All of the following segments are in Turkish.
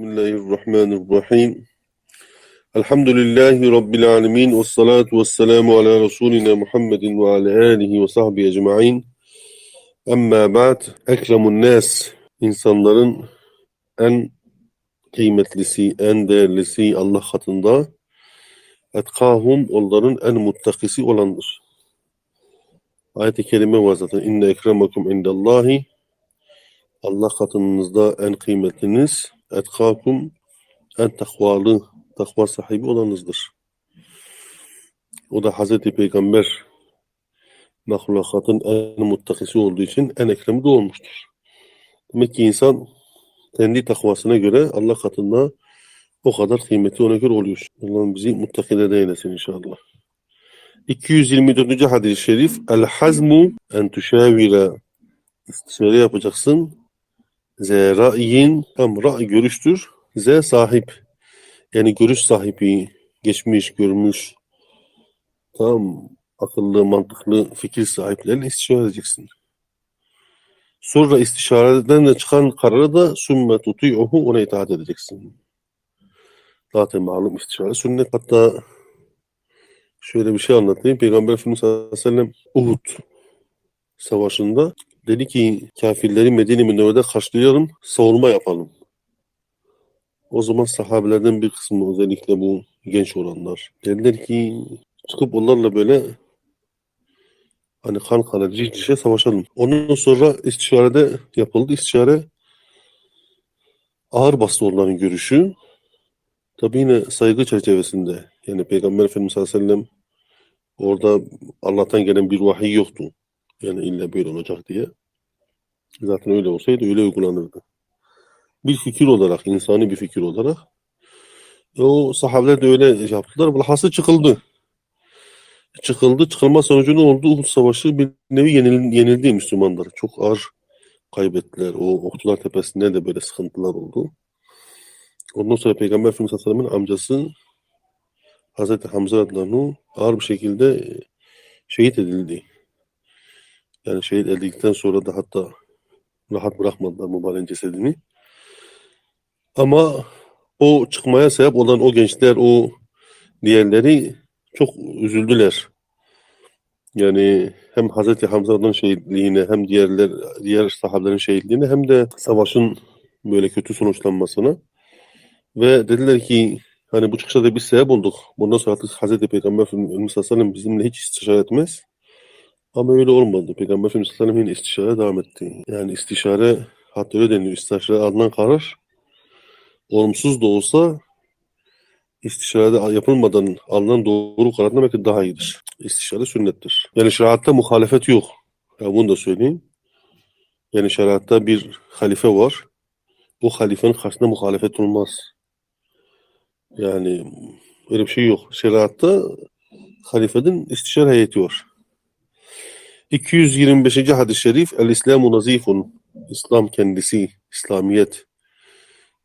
Bismillahirrahmanirrahim. Elhamdülillahi Rabbil alemin. Ve salatu ve selamu ala Resulina Muhammedin ve ala alihi ve sahbihi ecma'in. Amma ba'd. Ekremun nas. insanların en kıymetlisi, en değerlisi Allah katında. Etkahum onların en muttakisi olandır. Ayet-i kerime var zaten. İnne ekremekum indallahi. Allah katınızda en kıymetliniz etkakum en takvalı, takva sahibi olanınızdır. O da Hazreti Peygamber mahlukatın en muttakisi olduğu için en ekremi de olmuştur. Demek ki insan kendi takvasına göre Allah katında o kadar kıymeti ona göre oluyor. Allah'ım bizi muttakilerden eylesin inşallah. 224. hadis-i şerif El hazmu en tuşavire istişare yapacaksın. Z ra'yin hem ra' görüştür. Z sahip. Yani görüş sahibi, geçmiş, görmüş, tam akıllı, mantıklı fikir sahipleriyle istişare edeceksin. Sonra istişareden de çıkan kararı da sümme tuti'uhu ona itaat edeceksin. Zaten malum istişare sünnet. Hatta şöyle bir şey anlatayım. Peygamber Efendimiz sallallahu aleyhi ve sellem Uhud savaşında dedi ki kafirleri Medine Münevvere'de karşılayalım, savunma yapalım. O zaman sahabelerden bir kısmı özellikle bu genç olanlar dediler ki çıkıp onlarla böyle hani kan kana diş dişe savaşalım. Ondan sonra istişarede yapıldı. İstişare ağır bastı onların görüşü. Tabi yine saygı çerçevesinde. Yani Peygamber Efendimiz sallallahu aleyhi ve sellem orada Allah'tan gelen bir vahiy yoktu. Yani illa böyle olacak diye. Zaten öyle olsaydı öyle uygulanırdı. Bir fikir olarak, insani bir fikir olarak e o sahabeler de öyle yaptılar. Bilhassa çıkıldı. Çıkıldı. Çıkılma sonucu ne oldu? Uhud Savaşı bir nevi yenil, yenildi Müslümanlar. Çok ağır kaybettiler. O Oktular Tepesi'nde de böyle sıkıntılar oldu. Ondan sonra Peygamber Efendimiz Aleyhisselam'ın amcası Hazreti Hamza radıyallahu ağır bir şekilde şehit edildi. Yani şehit edildikten sonra da hatta rahat bırakmadılar mübarek cesedini. Ama o çıkmaya sebep olan o gençler, o diğerleri çok üzüldüler. Yani hem Hazreti Hamza'nın şehitliğine hem diğerler diğer sahabelerin şehitliğine hem de savaşın böyle kötü sonuçlanmasına ve dediler ki hani bu çıkışa da bir sebep olduk. Bundan sonra artık Hazreti Peygamber Efendimiz bizimle hiç istişare etmez. Ama öyle olmadı. Peygamber Efendimiz Aleyhisselam yine istişare devam etti. Yani istişare hatta öyle deniyor. İstişare alınan karar olumsuz da olsa istişarede yapılmadan alınan doğru karar demek daha iyidir. İstişare sünnettir. Yani şeriatta muhalefet yok. Ya bunu da söyleyeyim. Yani şeriatta bir halife var. Bu halifenin karşısında muhalefet olmaz. Yani öyle bir şey yok. Şeriatta halifenin istişare heyeti var. 225. hadis-i şerif El-İslamu nazifun İslam kendisi, İslamiyet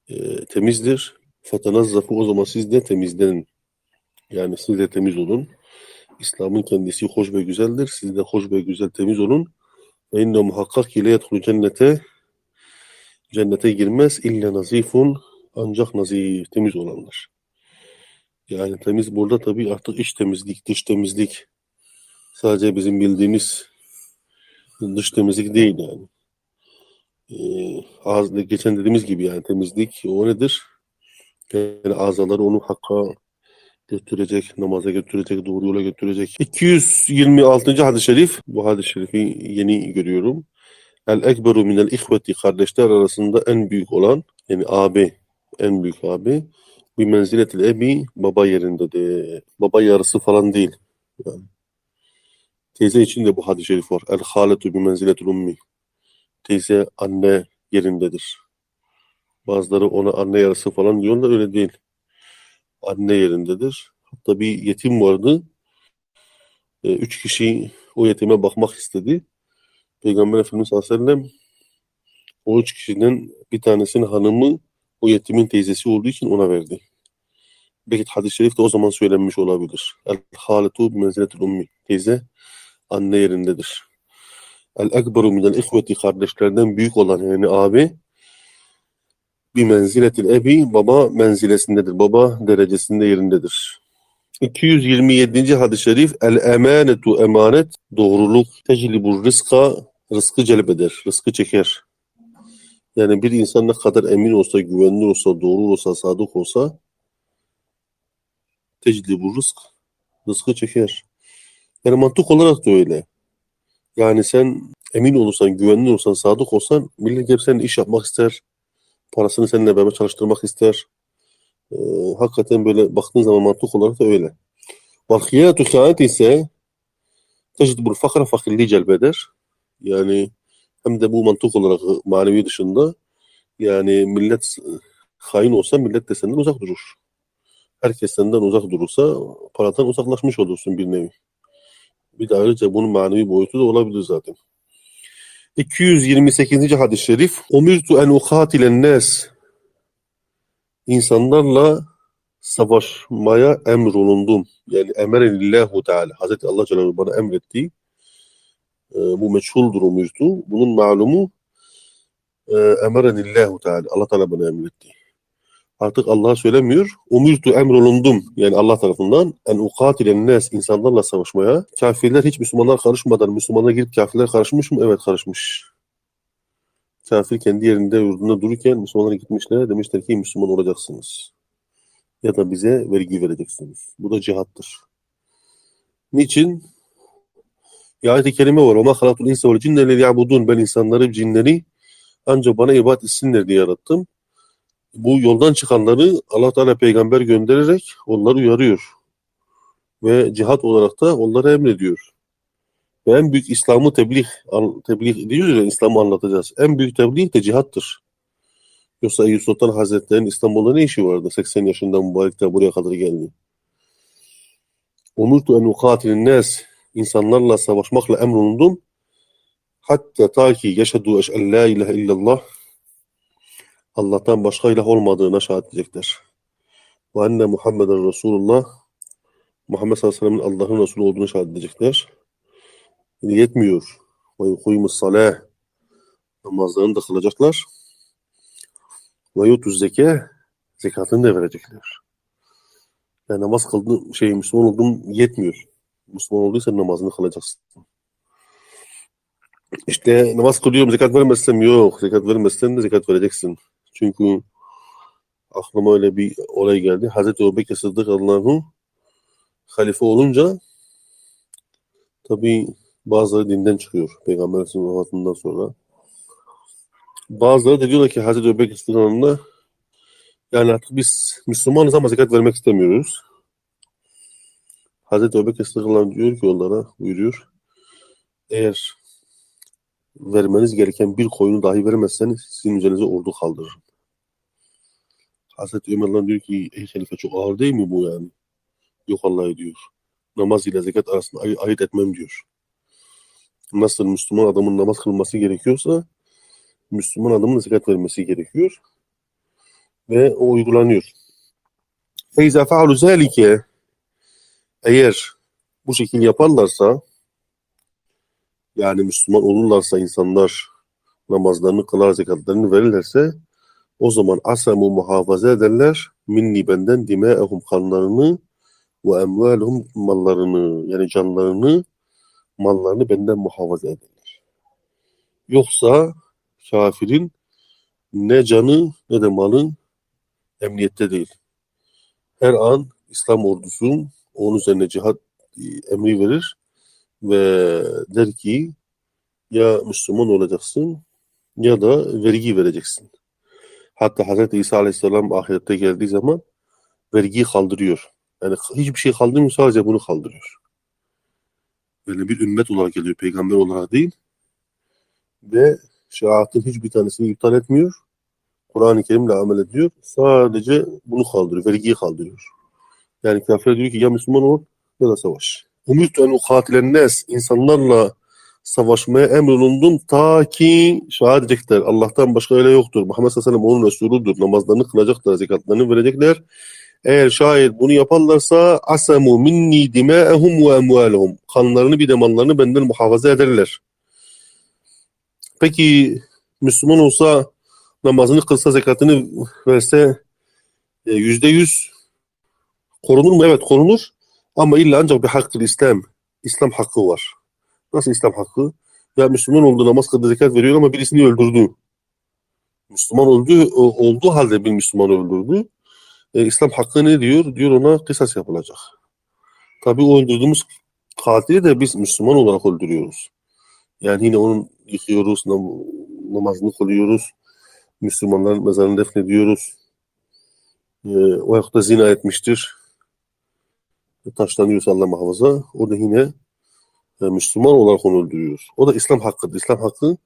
e, temizdir. Fetenazzafu o zaman siz de temizlenin. Yani siz de temiz olun. İslam'ın kendisi hoş ve güzeldir. Siz de hoş ve güzel temiz olun. Ve inne muhakkak ile yedhulu cennete cennete girmez illa nazifun ancak nazif temiz olanlar. Yani temiz burada tabii artık iç temizlik, dış temizlik sadece bizim bildiğimiz dış temizlik değil yani. Ee, ağız, geçen dediğimiz gibi yani temizlik o nedir? Yani azaları onu hakka götürecek, namaza götürecek, doğru yola götürecek. 226. hadis-i şerif, bu hadis-i şerifi yeni görüyorum. El ekberu minel ihveti kardeşler arasında en büyük olan yani abi, en büyük abi bir menziletil ebi baba yerinde de baba yarısı falan değil. Yani. Teyze için de bu hadis-i şerif var. El haletu bi menziletil ummi. Teyze anne yerindedir. Bazıları ona anne yarısı falan diyorlar öyle değil. Anne yerindedir. Hatta bir yetim vardı. E, üç kişi o yetime bakmak istedi. Peygamber Efendimiz sallallahu o üç kişiden bir tanesinin hanımı o yetimin teyzesi olduğu için ona verdi. Belki hadis-i şerif de o zaman söylenmiş olabilir. El haletu bi menziletil ummi. Teyze anne yerindedir. El ekberu minel ihveti kardeşlerden büyük olan yani abi bir menziletil ebi baba menzilesindedir. Baba derecesinde yerindedir. 227. hadis-i şerif el emanetu emanet doğruluk teclibur rızka rızkı celbeder, rızkı çeker. Yani bir insan ne kadar emin olsa, güvenli olsa, doğru olsa, sadık olsa teclibur rızk rızkı çeker. Yani mantık olarak da öyle. Yani sen emin olursan, güvenli olursan, sadık olsan millet gelip seninle iş yapmak ister. Parasını seninle beraber çalıştırmak ister. Ee, hakikaten böyle baktığın zaman mantık olarak da öyle. Vakiyatü hıyanet ise tecdibul fakra fakirliği celbeder. Yani hem de bu mantık olarak manevi dışında yani millet hain olsa millet de senden uzak durur. Herkes senden uzak durursa paradan uzaklaşmış olursun bir nevi. Bir de ayrıca bunun manevi boyutu da olabilir zaten. 228. hadis-i şerif Umirtu en ukatilen nas insanlarla savaşmaya emrolundum. Yani emerenillahu teala. Hazreti Allah Celaluhu bana emretti. E, bu meçhuldur umirtu. Bunun malumu e, emerenillahu teala. Allah Teala bana emretti Artık Allah söylemiyor. Umirtu emrolundum. Yani Allah tarafından en ukatilen nas insanlarla savaşmaya. Kafirler hiç Müslümanlar karışmadan Müslümanlar girip kafirler karışmış mı? Evet karışmış. Kafir kendi yerinde yurdunda dururken Müslümanlar gitmişler. Demişler ki Müslüman olacaksınız. Ya da bize vergi vereceksiniz. Bu da cihattır. Niçin? Ya ayet-i kerime var. وَمَا خَلَقْتُ الْاِنْسَ وَالْجِنَّ لِيَعْبُدُونَ Ben insanları, cinleri ancak bana ibadet etsinler diye yarattım. Bu yoldan çıkanları Allah Teala peygamber göndererek onları uyarıyor. Ve cihat olarak da onlara emrediyor. Ve en büyük İslam'ı tebliğ, tebliğ diyoruz ya İslam'ı anlatacağız. En büyük tebliğ de cihattır. Yoksa Eyüp Sultan Hazretleri'nin İstanbul'da ne işi vardı? 80 yaşında mübarek de buraya kadar geldi. Umurtu en ukatilin nas insanlarla savaşmakla emrolundum. Hatta ta ki yaşadu eş'en la ilahe illallah Allah'tan başka ilah olmadığına şahit edecekler. Ve enne Muhammeden Resulullah Muhammed sallallahu aleyhi ve sellem'in Allah'ın Resulü olduğunu şahit edecekler. Yani yetmiyor. Ve yukuymus salah namazlarını da kılacaklar. Ve yutuz zeke zekatını da verecekler. Yani namaz kıldığın şey Müslüman olduğun yetmiyor. Müslüman olduysan namazını kılacaksın. İşte namaz kılıyorum zekat vermezsem yok. Zekat vermezsen de zekat vereceksin. Çünkü aklıma öyle bir olay geldi. Hazreti Ebubekir Sıddık Allah'ın halife olunca tabi bazıları dinden çıkıyor Peygamber vefatından sonra. Bazıları da diyorlar ki Hazreti Ebubekir Sıddık Allah'ın yani artık biz Müslümanız ama zekat vermek istemiyoruz. Hazreti Ebubekir Sıddık diyor ki onlara buyuruyor. Eğer vermeniz gereken bir koyunu dahi vermezseniz sizin üzerinize ordu kaldırırım. Hazreti Ömer'den diyor ki ey halife çok ağır değil mi bu yani? Yok Allah diyor. Namaz ile zekat arasında ay- ayırt etmem diyor. Nasıl Müslüman adamın namaz kılması gerekiyorsa Müslüman adamın da zekat vermesi gerekiyor. Ve o uygulanıyor. فَاِذَا فَعَلُوا ذَٰلِكَ Eğer bu şekil yaparlarsa yani Müslüman olurlarsa insanlar namazlarını kılar zekatlarını verirlerse o zaman asamu muhafaza ederler minni benden dime'ehum kanlarını ve emvaluhum mallarını yani canlarını mallarını benden muhafaza ederler. Yoksa kafirin ne canı ne de malı emniyette değil. Her an İslam ordusu onun üzerine cihat e, emri verir ve der ki ya Müslüman olacaksın ya da vergi vereceksin. Hatta Hz. İsa Aleyhisselam ahirette geldiği zaman vergiyi kaldırıyor. Yani hiçbir şey kaldırmıyor sadece bunu kaldırıyor. Yani bir ümmet olarak geliyor peygamber olarak değil ve şeriatın hiçbir tanesini iptal etmiyor. Kur'an-ı Kerim'le amel ediyor. Sadece bunu kaldırıyor. Vergiyi kaldırıyor. Yani kafir diyor ki ya Müslüman ol ya da savaş. Umirtu en ukatilen nes insanlarla savaşmaya emrolundum ta ki şahit edecekler. Allah'tan başka öyle yoktur. Muhammed sallallahu aleyhi ve sellem onun Resuludur. Namazlarını kılacaklar, zekatlarını verecekler. Eğer şayet bunu yaparlarsa asamu minni dima'ehum ve emvaluhum. Kanlarını bir de mallarını benden muhafaza ederler. Peki Müslüman olsa namazını kılsa, zekatını verse e, yüzde yüz korunur mu? Evet korunur. Ama illa ancak bir hakkı İslam. İslam hakkı var. Nasıl İslam hakkı? Ya Müslüman oldu, namaz kıldı, zekat veriyor ama birisini öldürdü. Müslüman öldü, olduğu halde bir Müslüman öldürdü. E, İslam hakkı ne diyor? Diyor ona kısas yapılacak. Tabii o öldürdüğümüz katili de biz Müslüman olarak öldürüyoruz. Yani yine onun yıkıyoruz, nam- namazını kılıyoruz. Müslümanların mezarını defnediyoruz. E, o ayakta zina etmiştir. Taşlanıyorsa Allah muhafaza. O da yine Müslüman olarak onu öldürüyoruz. O da İslam hakkıdır. İslam hakkı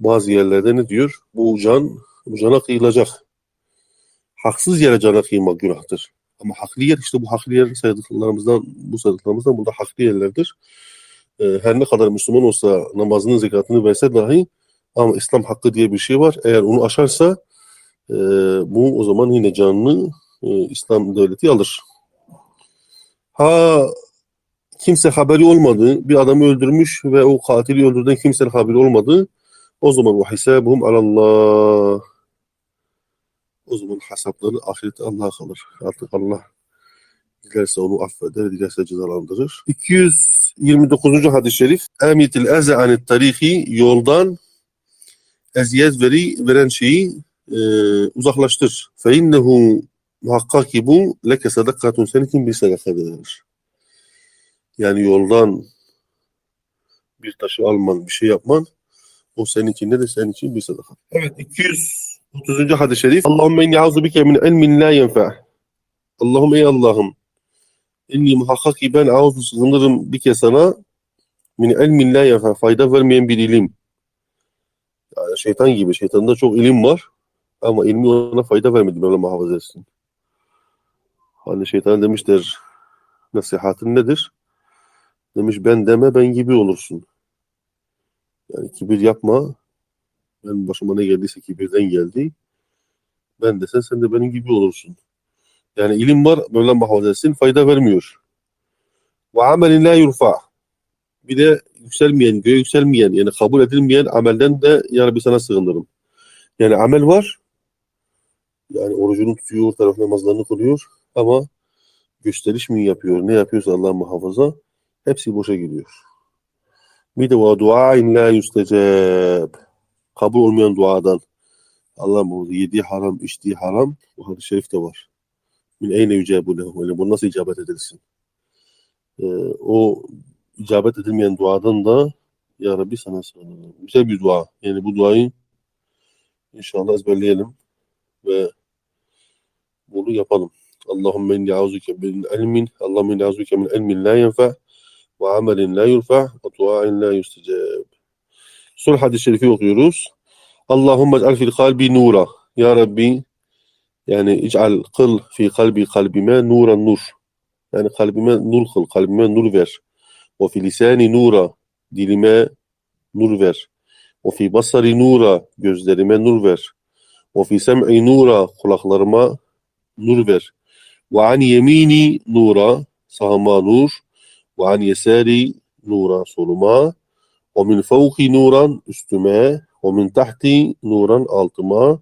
bazı yerlerde ne diyor? Bu can, bu cana kıyılacak. Haksız yere cana kıymak günahtır. Ama haklı yer işte bu haklı yer saydıklarımızdan, bu saydıklarımızdan burada haklı yerlerdir. E, her ne kadar Müslüman olsa namazını, zekatını verse dahi ama İslam hakkı diye bir şey var. Eğer onu aşarsa e, bu o zaman yine canını e, İslam devleti alır. Ha kimse haberi olmadı, bir adamı öldürmüş ve o katili öldüren kimsenin haberi olmadı. O zaman hisabuhum alallah. O zaman hesapları ahirette Allah'a kalır. Artık Allah dilerse onu affeder, dilerse cezalandırır. 229. hadis-i şerif. Emitil eze anit tarihi yoldan eziyet veri, veren şeyi e, uzaklaştır. Fe innehu muhakkak ki bu leke sadakatun senin için bir sadakadır. Yani yoldan bir taşı alman, bir şey yapman o senin için ne de senin için bir sadaka. Evet 230. hadis-i şerif. Allahümme inni auzu bike min ilmin la yenfe. Allah'ım ey Allah'ım inni muhakkak ki ben auzu sığınırım bike sana min ilmin la yenfe. Fayda vermeyen bir ilim. Yani şeytan gibi. Şeytanda çok ilim var. Ama ilmi ona fayda vermedi. Mevla muhafaza etsin. Hani şeytan demişler nasihatın nedir? Demiş ben deme ben gibi olursun. Yani kibir yapma. Ben başıma ne geldiyse kibirden geldi. Ben desen sen de benim gibi olursun. Yani ilim var Mevla muhafaza etsin fayda vermiyor. Ve amelin la yurfa. Bir de yükselmeyen, göğe yükselmeyen yani kabul edilmeyen amelden de ya Rabbi sana sığınırım. Yani amel var. Yani orucunu tutuyor, taraf namazlarını kılıyor ama gösteriş mi yapıyor, ne yapıyorsa Allah muhafaza hepsi boşa gidiyor. Bir de ve duain la yüsteceb. Kabul olmayan duadan. Allah muhafaza yediği haram, içtiği haram. Bu hadis-i şerifte var. Min eyne yücebu lehu. Yani bu nasıl icabet edilsin? Ee, o icabet edilmeyen duadan da Ya Rabbi sana sığınırım. Güzel bir dua. Yani bu duayı inşallah ezberleyelim ve bunu yapalım. Allahümme inni auzuke min ilmin Allahümme inni auzuke min ilmin la yenfe la yurfa ve duain la yüsteceb. Son hadis-i şerifi okuyoruz. Allahümme ec'al fil kalbi nura. Ya Rabbi yani ic'al kıl fi kalbi kalbime nuran nur. Yani kalbime nur kıl, kalbime nur ver. Ve fi lisani nura. Dilime nur ver. Ve fi basari nura. Gözlerime nur ver. Ve fi sem'i nura. Kulaklarıma nur ver. Ve an yemini nura. Sağıma nur. Ve an yesari nura. Soluma. Ve min fevki nuran. Üstüme. Ve min tahti nuran. Altıma.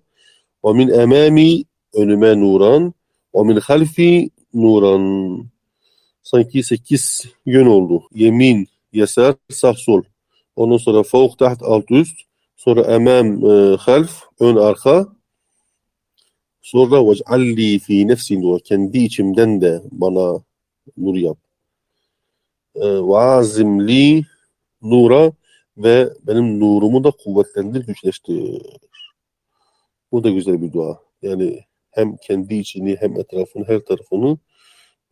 Ve min emami. Önüme nuran. Ve min halfi nuran. Sanki sekiz yön oldu. Yemin, yesar, sağ, sol. Ondan sonra fevk, taht, alt, üst. Sonra emam, e, half, ön, arka. Sonra vec'alli fi nefsi nur. Kendi içimden de bana nur yap. E, Vazim li nura ve benim nurumu da kuvvetlendir, güçleştir. Bu da güzel bir dua. Yani hem kendi içini hem etrafını her tarafını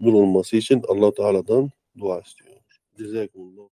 nur olması için Allah Teala'dan dua istiyor. Cezakumullah.